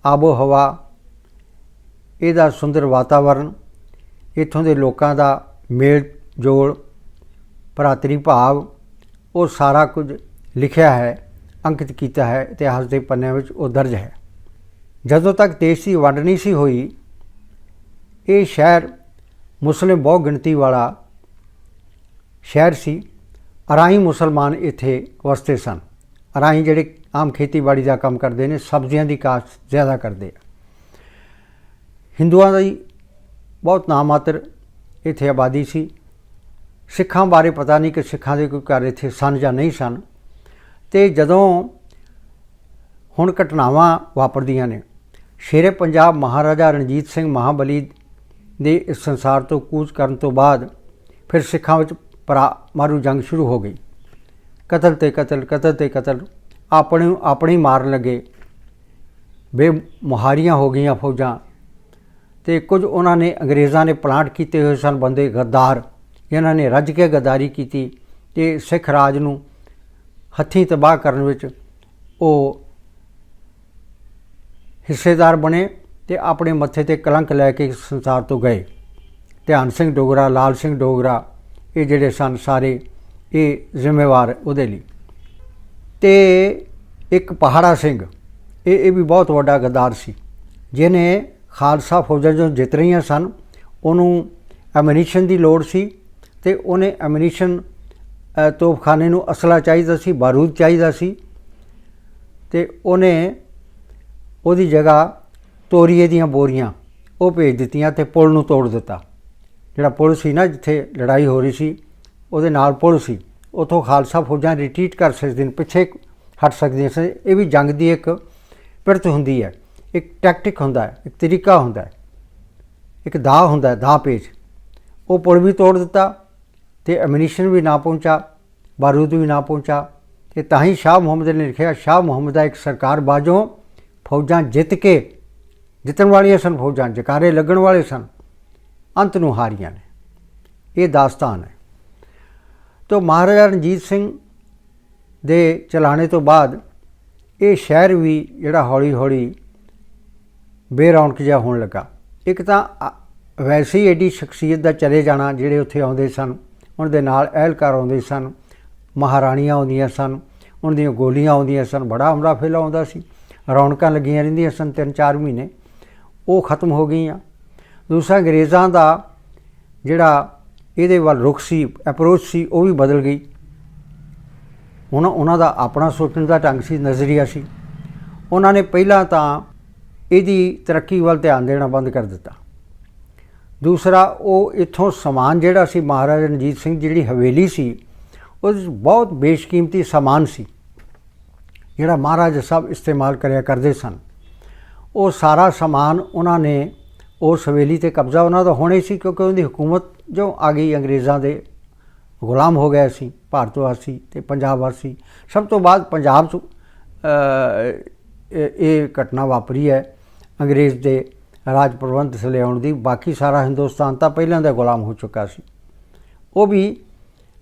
ਆਬੋ ਹਵਾ ਇਹਦਾ ਸੁੰਦਰ ਵਾਤਾਵਰਣ, ਇੱਥੋਂ ਦੇ ਲੋਕਾਂ ਦਾ ਮੇਲ ਜੋਲ ਭਰਾਤਰੀ ਭਾਵ, ਉਹ ਸਾਰਾ ਕੁਝ ਲਿਖਿਆ ਹੈ, ਅੰਕਿਤ ਕੀਤਾ ਹੈ, ਇਤਿਹਾਸ ਦੇ ਪੰਨਿਆਂ ਵਿੱਚ ਉਹ ਦਰਜ ਹੈ। ਜਦੋਂ ਤੱਕ ਦੇਸ਼ ਦੀ ਵੰਡ ਨਹੀਂ ਸੀ ਹੋਈ, ਇਹ ਸ਼ਹਿਰ ਮੁਸਲਿਮ ਬਹੁ ਗਿਣਤੀ ਵਾਲਾ ਸ਼ਹਿਰ ਸੀ। ਅਰਾਈ ਮੁਸਲਮਾਨ ਇੱਥੇ ਵਸਦੇ ਸਨ। ਅਰਾਈ ਜਿਹੜੇ ਆਮ ਖੇਤੀਬਾੜੀ ਦਾ ਕੰਮ ਕਰਦੇ ਨੇ, ਸਬਜ਼ੀਆਂ ਦੀ ਕਾਸ਼ਤ ਜ਼ਿਆਦਾ ਕਰਦੇ ਆ। ਹਿੰਦੂਆਂ ਦੀ ਬਹੁਤ ਨਾਮਾਤਰ ਇੱਥੇ ਆਬਾਦੀ ਸੀ। ਸਿੱਖਾਂ ਬਾਰੇ ਪਤਾ ਨਹੀਂ ਕਿ ਸਿੱਖਾਂ ਦੇ ਕੋਈ ਘਰ ਇੱਥੇ ਸਨ ਜਾਂ ਨਹੀਂ ਸਨ। ਤੇ ਜਦੋਂ ਹੁਣ ਘਟਨਾਵਾਂ ਵਾਪਰਦੀਆਂ ਨੇ ਸ਼ੇਰੇ ਪੰਜਾਬ ਮਹਾਰਾਜਾ ਰਣਜੀਤ ਸਿੰਘ ਮਹਾਬਲੀ ਦੇ ਇਸ ਸੰਸਾਰ ਤੋਂ ਕੂਚ ਕਰਨ ਤੋਂ ਬਾਅਦ ਫਿਰ ਸਿੱਖਾਂ ਵਿੱਚ ਪਰਾ ਮਾਰੂ ਜੰਗ ਸ਼ੁਰੂ ਹੋ ਗਈ। ਕਤਲ ਤੇ ਕਤਲ ਕਤਲ ਤੇ ਕਤਲ, ਆਪਣੇ ਨੂੰ ਆਪਣੇ ਮਾਰਨ ਲੱਗੇ। ਬੇ ਮੁਹਾਰੀਆਂ ਹੋ ਗਈਆਂ ਫੌਜਾਂ ਤੇ ਕੁਝ ਉਹਨਾਂ ਨੇ ਅੰਗਰੇਜ਼ਾਂ ਨੇ ਪਲਾਂਟ ਕੀਤੇ ਹੋਏ ਸਨ ਬੰਦੇ ਗੱਦਾਰ। ਇਹਨਾਂ ਨੇ ਰੱਜ ਕੇ ਗੱਦਾਰੀ ਕੀਤੀ ਤੇ ਸਿੱਖ ਰਾਜ ਨੂੰ ਹੱਥੀਂ ਤਬਾਹ ਕਰਨ ਵਿੱਚ ਉਹ ਹਿੱਸੇਦਾਰ ਬਣੇ ਤੇ ਆਪਣੇ ਮੱਥੇ ਤੇ ਕਲੰਕ ਲੈ ਕੇ ਸੰਸਾਰ ਤੋਂ ਗਏ। ਧਿਆਨ ਸਿੰਘ ਡੋਗਰਾ ਲਾਲ ਸਿੰਘ ਡੋਗਰਾ ਇਹ ਜਿਹੜੇ ਸਨ ਸਾਰੇ ਇਹ ਜ਼ਿੰਮੇਵਾਰ ਉਹਦੇ ਲਈ। ਤੇ ਇੱਕ ਪਹਾੜਾ ਸਿੰਘ ਇਹ ਇਹ ਵੀ ਬਹੁਤ ਵੱਡਾ ਗਦਾਰ ਸੀ ਜਿਹਨੇ ਖਾਲਸਾ ਫੌਜਾਂ ਜੋ ਜਿੱਤ ਰਹੀਆਂ ਸਨ। ਉਹਨੂੰ ਐਮਨੀਸ਼ਨ ਦੀ ਲੋੜ ਸੀ ਤੇ ਉਹਨੇ ਐਮਨੀਸ਼ਨ ਅ, ਤੋਪਖਾਨੇ ਨੂੰ ਅਸਲਾ ਚਾਹੀਦਾ ਸੀ ਬਾਰੂਦ ਚਾਹੀਦਾ ਸੀ ਤੇ ਉਹਨੇ ਉਹਦੀ ਜਗ੍ਹਾ ਤੋਰੀਏ ਦੀਆਂ ਬੋਰੀਆਂ ਉਹ ਭੇਜ ਦਿੱਤੀਆਂ ਤੇ ਪੁਲ ਨੂੰ ਤੋੜ ਦਿੱਤਾ। ਜਿਹੜਾ ਪੁਲ ਸੀ ਨਾ ਜਿੱਥੇ ਲੜਾਈ ਹੋ ਰਹੀ ਸੀ ਉਹਦੇ ਨਾਲ ਪੁਲ ਸੀ। ਉਥੋਂ ਖਾਲਸਾ ਫੌਜਾਂ ਰਿਟਰੀਟ ਕਰ ਸਕਦੀਆਂ ਨੇ ਪਿੱਛੇ ਹਟ ਸਕਦੀਆਂ ਸੀ। ਇਹ ਵੀ ਜੰਗ ਦੀ ਇੱਕ ਪਿਰਤ ਹੁੰਦੀ ਹੈ। ਇੱਕ ਟੈਕਟਿਕ ਹੁੰਦਾ ਹੈ ਇੱਕ ਤਰੀਕਾ ਹੁੰਦਾ ਹੈ। ਇੱਕ ਦਾਅ ਹੁੰਦਾ ਹੈ, ਦਾਅ ਪੇਚ ਉਹ ਪੁਲ ਵੀ ਤੋੜ ਦਿੱਤਾ ਤੇ ਐਮਨੀਸ਼ਨ ਵੀ ਨਾ ਪਹੁੰਚਾ ਬਾਰੂਦ ਵੀ ਨਾ ਪਹੁੰਚਾ। ਤੇ ਤਾਂ ਹੀ ਸ਼ਾਹ ਮੁਹੰਮਦ ਨੇ ਲਿਖਿਆ ਸ਼ਾਹ ਮੁਹੰਮਦ ਦਾ ਇੱਕ ਸਰਕਾਰ ਬਾਜੋਂ ਫੌਜਾਂ ਜਿੱਤ ਕੇ ਜਿੱਤਣ ਵਾਲੀਆਂ ਸਨ, ਫੌਜਾਂ ਜਕਾਰੇ ਲੱਗਣ ਵਾਲੇ ਸਨ। ਅੰਤ ਨੂੰ ਹਾਰੀਆਂ ਨੇ। ਇਹ ਦਾਸਤਾਨ ਹੈ। ਤੋਂ ਮਹਾਰਾਜਾ ਰਣਜੀਤ ਸਿੰਘ ਦੇ ਚਲਾਣੇ ਤੋਂ ਬਾਅਦ ਇਹ ਸ਼ਹਿਰ ਵੀ ਜਿਹੜਾ ਹੌਲੀ ਹੌਲੀ ਬੇਰੌਣਕ ਜਿਹਾ ਹੋਣ ਲੱਗਾ। ਇੱਕ ਤਾਂ ਵੈਸੇ ਹੀ ਐਡੀ ਸ਼ਖਸੀਅਤ ਦਾ ਚਲੇ ਜਾਣਾ ਜਿਹੜੇ ਉੱਥੇ ਆਉਂਦੇ ਸਨ, ਉਹਨਾਂ ਦੇ ਨਾਲ ਅਹਿਲਕਾਰ ਆਉਂਦੇ ਸਨ, ਮਹਾਰਾਣੀਆਂ ਆਉਂਦੀਆਂ ਸਨ, ਉਹਨਾਂ ਦੀਆਂ ਗੋਲੀਆਂ ਆਉਂਦੀਆਂ ਸਨ, ਬੜਾ ਹਮਲਾ ਫੇਲਾ ਆਉਂਦਾ ਸੀ। ਰੌਣਕਾਂ ਲੱਗੀਆਂ ਰਹਿੰਦੀਆਂ ਸਨ ਤਿੰਨ ਚਾਰ ਮਹੀਨੇ। ਉਹ ਖਤਮ ਹੋ ਗਈਆਂ। ਦੂਸਰਾ ਅੰਗਰੇਜ਼ਾਂ ਦਾ ਜਿਹੜਾ ਇਹਦੇ ਵੱਲ ਰੁਖ ਸੀ ਅਪਰੋਚ ਸੀ, ਉਹ ਵੀ ਬਦਲ ਗਈ। ਉਹਨਾਂ ਉਹਨਾਂ ਦਾ ਆਪਣਾ ਸੋਚਣ ਦਾ ਢੰਗ ਸੀ, ਨਜ਼ਰੀਆ ਸੀ। ਉਹਨਾਂ ਨੇ ਪਹਿਲਾਂ ਤਾਂ ਇਹਦੀ ਤਰੱਕੀ ਵੱਲ ਧਿਆਨ ਦੇਣਾ ਬੰਦ ਕਰ ਦਿੱਤਾ। ਦੂਸਰਾ, ਉਹ ਇੱਥੋਂ ਸਮਾਨ ਜਿਹੜਾ ਸੀ, ਮਹਾਰਾਜਾ ਰਣਜੀਤ ਸਿੰਘ ਜਿਹੜੀ ਹਵੇਲੀ ਸੀ, ਉਹਦੇ 'ਚ ਬਹੁਤ ਬੇਸ਼ਕੀਮਤੀ ਸਮਾਨ ਸੀ। ਜਿਹੜਾ ਮਹਾਰਾਜਾ ਸਾਹਿਬ ਇਸਤੇਮਾਲ ਕਰਿਆ ਕਰਦੇ ਸਨ। ਉਹ ਸਾਰਾ ਸਮਾਨ ਉਹਨਾਂ ਨੇ ਉਸ ਹਵੇਲੀ ਤੇ ਕਬਜ਼ਾ ਉਹਨਾਂ ਦਾ ਹੋਣਾ ਹੀ ਸੀ ਕਿਉਂਕਿ ਉਹਦੀ ਹਕੂਮਤ ਜੋ ਆ ਗਈ, ਅੰਗਰੇਜ਼ਾਂ ਦੇ ਗੁਲਾਮ ਹੋ ਗਏ ਸੀ, ਭਾਰਤ ਵਾਸੀ ਤੇ ਪੰਜਾਬ ਵਾਸੀ। ਸਭ ਤੋਂ ਬਾਅਦ ਪੰਜਾਬ 'ਚ ਇਹ ਘਟਨਾ ਵਾਪਰੀ ਹੈ, ਅੰਗਰੇਜ਼ ਦੇ ਰਾਜ ਪ੍ਰਬੰਧ ਥੱਲੇ ਆਉਣ ਦੀ। ਬਾਕੀ ਸਾਰਾ ਹਿੰਦੁਸਤਾਨ ਤਾਂ ਪਹਿਲਾਂ ਦਾ ਗੁਲਾਮ ਹੋ ਚੁੱਕਾ ਸੀ। ਉਹ ਵੀ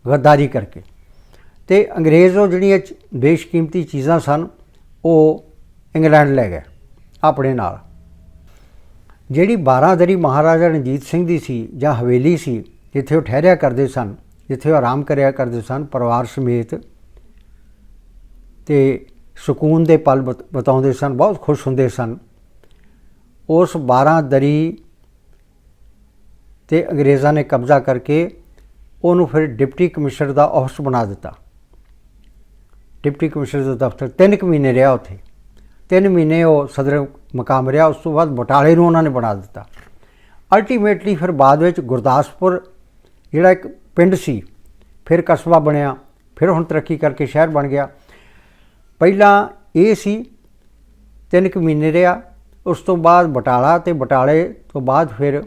ਗੱਦਾਰੀ ਕਰਕੇ। ਤੇ ਅੰਗਰੇਜ਼ ਉਹ ਜਿਹੜੀਆਂ ਬੇਸ਼ਕੀਮਤੀ ਚੀਜ਼ਾਂ ਸਨ, ਉਹ ਇੰਗਲੈਂਡ ਲੈ ਗਏ, ਆਪਣੇ ਨਾਲ। ਜਿਹੜੀ 12 ਦਰੀ ਮਹਾਰਾਜਾ ਰਣਜੀਤ ਸਿੰਘ ਦੀ ਸੀ ਜਾਂ ਹਵੇਲੀ ਸੀ, ਜਿੱਥੇ ਉਹ ਠਹਿਰਿਆ ਕਰਦੇ ਸਨ, ਜਿੱਥੇ ਉਹ ਆਰਾਮ ਕਰਿਆ ਕਰਦੇ ਸਨ ਪਰਿਵਾਰ ਸਮੇਤ ਤੇ ਸਕੂਨ ਦੇ ਪਲ ਬਤ- ਬਿਤਾਉਂਦੇ ਸਨ, ਬਹੁਤ ਖੁਸ਼ ਹੁੰਦੇ ਸਨ, ਉਸ 12 ਦਰੀ ਤੇ ਅੰਗਰੇਜ਼ਾਂ ਨੇ ਕਬਜ਼ਾ ਕਰਕੇ ਉਹਨੂੰ ਫਿਰ ਡਿਪਟੀ ਕਮਿਸ਼ਨਰ ਦਾ ਆਫਿਸ ਬਣਾ ਦਿੱਤਾ। ਡਿਪਟੀ ਕਮਿਸ਼ਨਰ ਦੇ ਦਫ਼ਤਰ ਤਿੰਨ ਕੁ ਮਹੀਨੇ ਰਿਹਾ ਉੱਥੇ। ਤਿੰਨ ਮਹੀਨੇ ਉਹ ਸਦਰ ਮਕਾਮ ਰਿਹਾ, ਉਸ ਤੋਂ ਬਾਅਦ ਬਟਾਲੇ ਨੂੰ ਉਹਨਾਂ ਨੇ ਬਣਾ ਦਿੱਤਾ। ਅਲਟੀਮੇਟਲੀ ਫਿਰ ਬਾਅਦ ਵਿੱਚ ਗੁਰਦਾਸਪੁਰ, ਜਿਹੜਾ ਇੱਕ ਪਿੰਡ ਸੀ, ਫਿਰ ਕਸਬਾ ਬਣਿਆ, ਫਿਰ ਹੁਣ ਤਰੱਕੀ ਕਰਕੇ ਸ਼ਹਿਰ ਬਣ ਗਿਆ। ਪਹਿਲਾਂ ਇਹ ਸੀ, ਤਿੰਨ ਕੁ ਮਹੀਨੇ ਰਿਹਾ, ਉਸ ਤੋਂ ਬਾਅਦ ਬਟਾਲਾ ਤੇ ਬਟਾਲੇ ਤੋਂ ਬਾਅਦ ਫਿਰ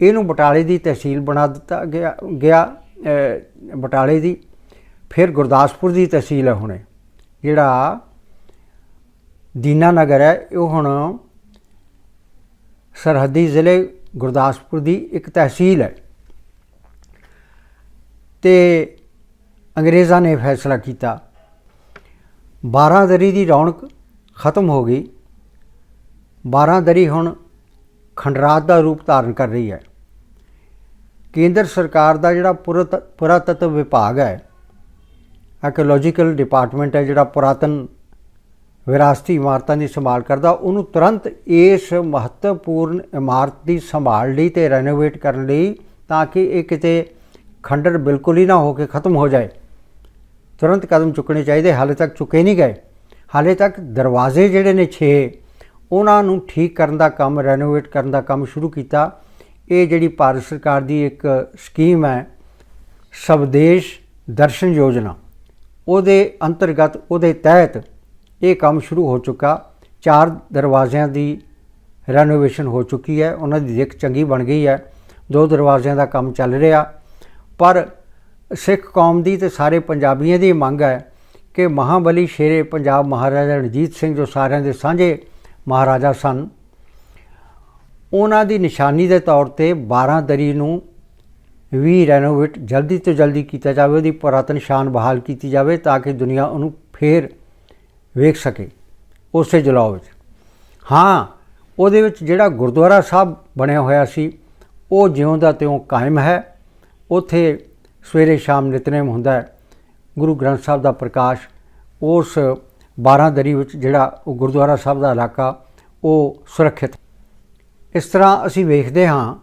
ਇਹਨੂੰ ਬਟਾਲੇ ਦੀ ਤਹਿਸੀਲ ਬਣਾ ਦਿੱਤਾ ਗਿਆ ਗਿਆ ਬਟਾਲੇ ਦੀ, ਫਿਰ ਗੁਰਦਾਸਪੁਰ ਦੀ ਤਹਿਸੀਲ ਹੈ ਹੁਣੇ। ਜਿਹੜਾ ਦੀਨਾ ਨਗਰ ਹੈ ਉਹ ਹੁਣ ਸਰਹੱਦੀ ਜ਼ਿਲ੍ਹੇ ਗੁਰਦਾਸਪੁਰ ਦੀ ਇੱਕ ਤਹਿਸੀਲ ਹੈ। ਤੇ ਅੰਗਰੇਜ਼ਾਂ ਨੇ ਫੈਸਲਾ ਕੀਤਾ 12 ਦਰੀ ਦੀ ਰੌਣਕ ਖਤਮ ਹੋ ਗਈ। 12 ਦਰੀ ਹੁਣ ਖੰਡਰਾਤ ਦਾ ਰੂਪ ਧਾਰਨ ਕਰ ਰਹੀ ਹੈ। ਕੇਂਦਰ ਸਰਕਾਰ ਦਾ ਜਿਹੜਾ ਪੁਰਾਤ- ਪੁਰਾਤੱਤਵ ਵਿਭਾਗ ਹੈ ਆਰਕੀਓਲੋਜੀਕਲ ਡਿਪਾਰਟਮੈਂਟ ਹੈ ਜਿਹੜਾ ਪੁਰਾਤਨ ਵਿਰਾਸਤੀ ਇਮਾਰਤਾਂ ਦੀ ਸੰਭਾਲ ਕਰਦਾ, ਉਹਨੂੰ ਤੁਰੰਤ ਇਸ ਮਹੱਤਵਪੂਰਨ ਇਮਾਰਤ ਦੀ ਸੰਭਾਲ ਲਈ ਤੇ ਰੈਨੋਵੇਟ ਕਰਨ ਲਈ ਤਾਂ ਕਿ ਇਹ ਕਿਤੇ ਖੰਡਰ ਬਿਲਕੁਲ ਹੀ ਨਾ ਹੋ ਕੇ ਖਤਮ ਹੋ ਜਾਏ। ਤੁਰੰਤ ਕਦਮ ਚੁੱਕਣੇ ਚਾਹੀਦੇ, ਹਾਲੇ ਤੱਕ ਚੁੱਕੇ ਨਹੀਂ ਗਏ। ਹਾਲੇ ਤੱਕ ਦਰਵਾਜ਼ੇ ਜਿਹੜੇ ਨੇ 6 ਉਹਨਾਂ ਨੂੰ ਠੀਕ ਕਰਨ ਦਾ ਕੰਮ ਰੈਨੋਵੇਟ ਕਰਨ ਦਾ ਕੰਮ ਸ਼ੁਰੂ ਕੀਤਾ। ਇਹ ਜਿਹੜੀ ਭਾਰਤ ਸਰਕਾਰ ਦੀ ਇੱਕ ਸਕੀਮ ਹੈ, ਸਵਦੇਸ਼ ਦਰਸ਼ਨ ਯੋਜਨਾ। ਉਹਦੇ ਅੰਤਰਗਤ, ਉਹਦੇ ਤਹਿਤ ਇਹ ਕੰਮ ਸ਼ੁਰੂ ਹੋ ਚੁੱਕਾ। ਚਾਰ ਦਰਵਾਜ਼ਿਆਂ ਦੀ ਰੈਨੋਵੇਸ਼ਨ ਹੋ ਚੁੱਕੀ ਹੈ। ਉਹਨਾਂ ਦੀ ਦਿੱਖ ਚੰਗੀ ਬਣ ਗਈ ਹੈ। ਦੋ ਦਰਵਾਜ਼ਿਆਂ ਦਾ ਕੰਮ ਚੱਲ ਰਿਹਾ। ਪਰ ਸਿੱਖ ਕੌਮ ਦੀ ਤੇ ਸਾਰੇ ਪੰਜਾਬੀਆਂ ਦੀ ਮੰਗ ਹੈ ਕਿ ਮਹਾਬਲੀ ਸ਼ੇਰੇ ਪੰਜਾਬ ਮਹਾਰਾਜਾ ਰਣਜੀਤ ਸਿੰਘ ਜੋ ਸਾਰਿਆਂ ਦੇ ਸਾਂਝੇ ਮਹਾਰਾਜਾ ਸਨ, ਉਹਨਾਂ ਦੀ ਨਿਸ਼ਾਨੀ ਦੇ ਤੌਰ ਤੇ 12 ਦਰੀ ਨੂੰ ਵੀ ਰੈਨੋਵੇਟ ਜਲਦੀ ਤੋਂ ਜਲਦੀ ਕੀਤਾ ਜਾਵੇ, ਉਹਦੀ ਪੁਰਾਤਨ ਸ਼ਾਨ ਬਹਾਲ ਕੀਤੀ ਜਾਵੇ ਤਾਂ ਕਿ ਦੁਨੀਆ ਉਹਨੂੰ ਫੇਰ ਵੇਖ ਸਕੇ, ਉਸੇ ਜਲਾਓ ਵਿੱਚ। ਹਾਂ, ਉਹਦੇ ਵਿੱਚ ਜਿਹੜਾ ਗੁਰਦੁਆਰਾ ਸਾਹਿਬ ਬਣਿਆ ਹੋਇਆ ਸੀ, ਉਹ ਜਿਉਂ ਦਾ ਤਿਉਂ ਕਾਇਮ ਹੈ। ਉੱਥੇ ਸਵੇਰੇ ਸ਼ਾਮ ਨਿਤਨੇਮ ਹੁੰਦਾ ਹੈ। ਗੁਰੂ ਗ੍ਰੰਥ ਸਾਹਿਬ ਦਾ ਪ੍ਰਕਾਸ਼, ਉਸ 12 ਦਰੀ ਵਿੱਚ ਜਿਹੜਾ ਉਹ ਗੁਰਦੁਆਰਾ ਸਾਹਿਬ ਦਾ ਇਲਾਕਾ, ਉਹ ਸੁਰੱਖਿਅਤ ਇਸ ਤਰ੍ਹਾਂ ਅਸੀਂ ਵੇਖਦੇ ਹਾਂ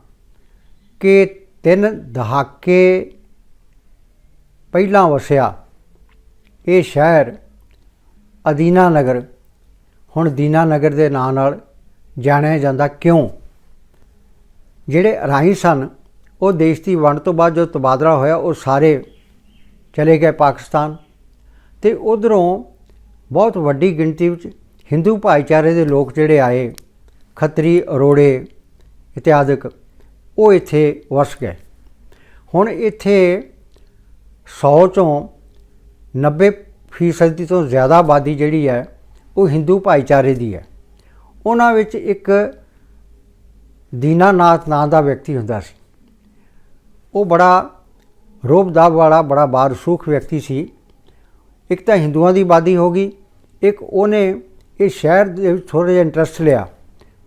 ਕਿ ਤਿੰਨ ਦਹਾਕੇ ਪਹਿਲਾਂ ਵਸਿਆ ਇਹ ਸ਼ਹਿਰ ਅਦੀਨਾ ਨਗਰ ਹੁਣ ਦੀਨਾ ਨਗਰ ਦੇ ਨਾਂ ਨਾਲ ਜਾਣਿਆ ਜਾਂਦਾ ਕਿਉਂ? ਜਿਹੜੇ ਰਾਹੀ ਸਨ, ਉਹ ਦੇਸ਼ ਦੀ ਵੰਡ ਤੋਂ ਬਾਅਦ ਜੋ ਤਬਾਦਲਾ ਹੋਇਆ, ਉਹ ਸਾਰੇ ਚਲੇ ਗਏ ਪਾਕਿਸਤਾਨ ਤੇ ਉਧਰੋਂ ਬਹੁਤ ਵੱਡੀ ਗਿਣਤੀ ਵਿੱਚ ਹਿੰਦੂ ਭਾਈਚਾਰੇ ਦੇ ਲੋਕ ਜਿਹੜੇ ਆਏ, ਖੱਤਰੀ, ਅਰੋੜੇ ਇਤਿਆਦਿਕ ਉਹ ਇੱਥੇ ਵਸ ਗਏ। ਹੁਣ ਇੱਥੇ 100 ਚੋਂ 90 ਫੀਸਦੀ ਤੋਂ ਜ਼ਿਆਦਾ ਆਬਾਦੀ ਜਿਹੜੀ ਹੈ, ਉਹ ਹਿੰਦੂ ਭਾਈਚਾਰੇ ਦੀ ਹੈ। ਉਹਨਾਂ ਵਿੱਚ ਇੱਕ ਦੀਨਾਨਾਥ ਨਾਂ ਦਾ ਵਿਅਕਤੀ ਹੁੰਦਾ ਸੀ। ਉਹ ਬੜਾ ਰੋਬਦਾਬ ਵਾਲਾ, ਬੜਾ ਬਾਰਸੂਖ ਵਿਅਕਤੀ ਸੀ। ਇੱਕ ਤਾਂ ਹਿੰਦੂਆਂ ਦੀ ਆਬਾਦੀ ਹੋ ਗਈ, ਇੱਕ ਉਹਨੇ ਇਹ ਸ਼ਹਿਰ ਦੇ ਵਿੱਚ ਥੋੜ੍ਹਾ ਜਿਹਾ ਇੰਟਰਸਟ ਲਿਆ।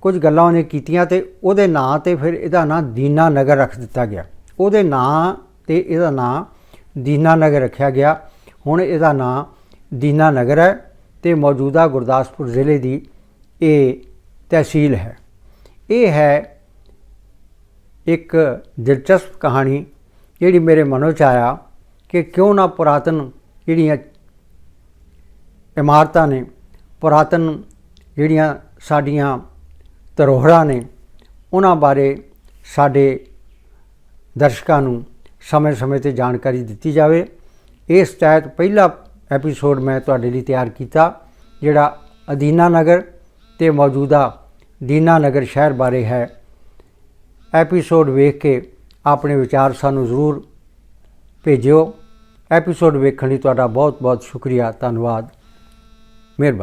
ਕੁਝ ਗੱਲਾਂ ਉਹਨੇ ਕੀਤੀਆਂ ਤੇ ਉਹਦੇ ਨਾਂ ਤੇ ਫਿਰ ਇਹਦਾ ਨਾਂ ਦੀਨਾ ਨਗਰ ਰੱਖ ਦਿੱਤਾ ਗਿਆ। ਉਹਦੇ ਨਾਂ ਤੇ ਇਹਦਾ ਨਾਂ ਦੀਨਾ ਨਗਰ ਰੱਖਿਆ ਗਿਆ। ਹੁਣ ਇਹਦਾ ਨਾਂ ਦੀਨਾ ਨਗਰ ਹੈ ਤੇ ਮੌਜੂਦਾ ਗੁਰਦਾਸਪੁਰ ਜ਼ਿਲ੍ਹੇ ਦੀ ਇਹ ਤਹਿਸੀਲ ਹੈ। ਇਹ ਹੈ ਇੱਕ ਦਿਲਚਸਪ ਕਹਾਣੀ ਜਿਹੜੀ ਮੇਰੇ ਮਨੋਂ ਚ ਆਇਆ ਕਿ ਕਿਉਂ ਨਾ ਪੁਰਾਤਨ ਜਿਹੜੀਆਂ ਇਮਾਰਤਾਂ ਨੇ, ਪੁਰਾਤਨ ਜਿਹੜੀਆਂ ਸਾਡੀਆਂ ਧਰੋਹਰਾਂ ਨੇ ਉਹਨਾਂ ਬਾਰੇ ਸਾਡੇ ਦਰਸ਼ਕਾਂ ਨੂੰ ਸਮੇਂ-ਸਮੇਂ ਤੇ ਜਾਣਕਾਰੀ ਦਿੱਤੀ ਜਾਵੇ। ਇਸ ਤਹਿਤ ਪਹਿਲਾ ਐਪੀਸੋਡ ਮੈਂ ਤੁਹਾਡੇ ਲਈ ਤਿਆਰ ਕੀਤਾ, ਜਿਹੜਾ ਅਦੀਨਾ ਨਗਰ ਤੇ ਮੌਜੂਦਾ ਦੀਨਾ ਨਗਰ ਸ਼ਹਿਰ ਬਾਰੇ ਹੈ। ਐਪੀਸੋਡ ਵੇਖ ਕੇ ਆਪਣੇ ਵਿਚਾਰ ਸਾਨੂੰ ਜ਼ਰੂਰ ਭੇਜਿਓ। ਐਪੀਸੋਡ ਵੇਖਣ ਲਈ ਤੁਹਾਡਾ ਬਹੁਤ ਬਹੁਤ ਸ਼ੁਕਰੀਆ, ਧੰਨਵਾਦ। ਮਿਹਰਬਾਨੀ।